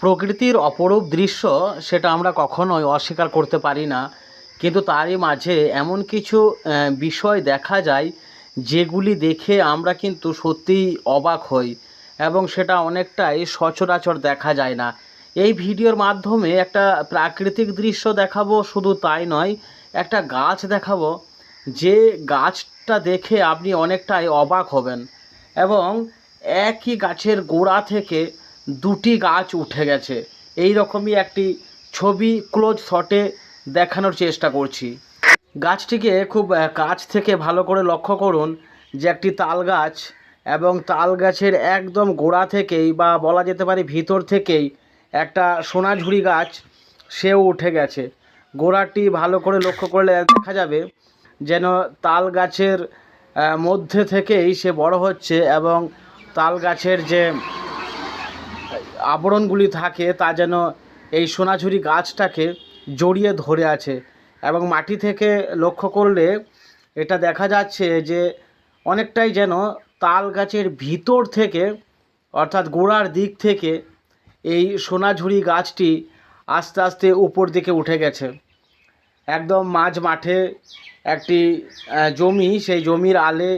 প্রকৃতির অপরূপ দৃশ্য সেটা আমরা কখনোই অস্বীকার করতে পারি না। কিন্তু তারই মাঝে এমন কিছু বিষয় দেখা যায় যেগুলি দেখে আমরা কিন্তু সত্যিই অবাক হই এবং সেটা অনেকটাই সচরাচর দেখা যায় না। এই ভিডিওর মাধ্যমে একটা প্রাকৃতিক দৃশ্য দেখাবো, শুধু তাই নয়, একটা গাছ দেখাবো। যে গাছটা দেখে আপনি অনেকটাই অবাক হবেন এবং একই গাছের গোড়া থেকে দুটি গাছ উঠে গেছে। এই রকমই একটি ছবি ক্লোজ শটে দেখানোর চেষ্টা করছি। গাছটিকে খুব কাছ থেকে ভালো করে লক্ষ্য করুন যে একটি তাল গাছ এবং তাল গাছের একদম গোড়া থেকেই বা বলা যেতে পারে ভিতর থেকেই একটা সোনাঝুরি গাছ সেও উঠে গেছে। গোড়াটি ভালো করে লক্ষ্য করলে দেখা যাবে যেন তাল গাছের মধ্যে থেকেই সে বড় হচ্ছে এবং তাল গাছের যে আবরণগুলি থাকে, তা যেন এই সোনাঝুরি গাছটাকে জড়িয়ে ধরে আছে এবং মাটি থেকে লক্ষ্য করলে এটা দেখা যাচ্ছে যে অনেকটাই যেন তাল গাছের ভিতর থেকে, অর্থাৎ গোড়ার দিক থেকে এই সোনাঝুরি গাছটি আস্তে আস্তে উপর দিকে উঠে গেছে। একদম মাঝ মাঠে একটি জমি, সেই জমির আলে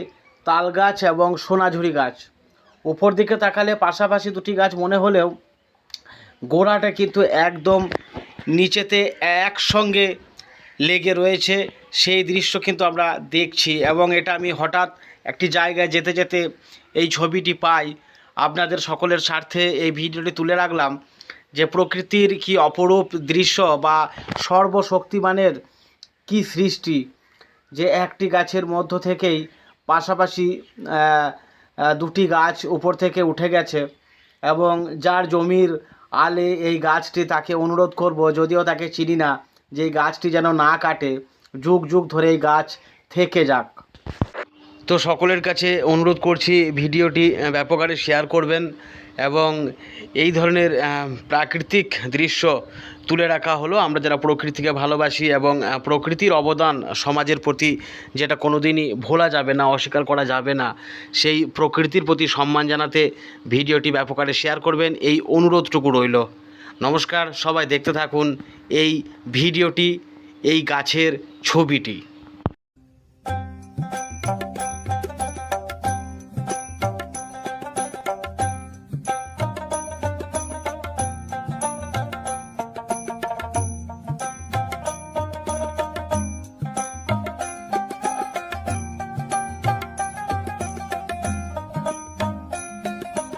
তাল গাছ এবং সোনাঝুরি গাছ। উপর দিকে তাকালে পাশাপাশি দুটি গাছ মনে হলেও গোড়াটা কিন্তু একদম নিচেতে একসঙ্গে লেগে রয়েছে। সেই দৃশ্য কিন্তু আমরা দেখছি এবং এটা আমি হঠাৎ একটি জায়গায় যেতে যেতে এই ছবিটি পাই। আপনাদের সকলের স্বার্থে এই ভিডিওটি তুলে রাখলাম যে প্রকৃতির কি অপরূপ দৃশ্য বা সর্বশক্তিমানের কি সৃষ্টি যে একটি গাছের মধ্য থেকেই পাশাপাশি দুটি গাছ উপর থেকে উঠে গেছে এবং যার জমির আলে এই গাছটি তাকে অনুরোধ করব, যদিও তাকে চিনি না, যে গাছটি যেন না কাটে, যুগ যুগ ধরে এই গাছ থেকে যাক। তো সকলের কাছে অনুরোধ করছি, ভিডিওটি ব্যাপক হারে শেয়ার করবেন। এবং এই ধরনের প্রাকৃতিক দৃশ্য তুলে রাখা হলো। আমরা যারা প্রকৃতিকে ভালোবাসি এবং প্রকৃতির অবদান সমাজের প্রতি যেটা কোনো দিনই ভোলা যাবে না, অস্বীকার করা যাবে না, সেই প্রকৃতির প্রতি সম্মান জানাতে ভিডিওটি ব্যাপকারে শেয়ার করবেন। এই অনুরোধটুকু রইল। নমস্কার, সবাই দেখতে থাকুন এই ভিডিওটি, এই গাছের ছবিটি।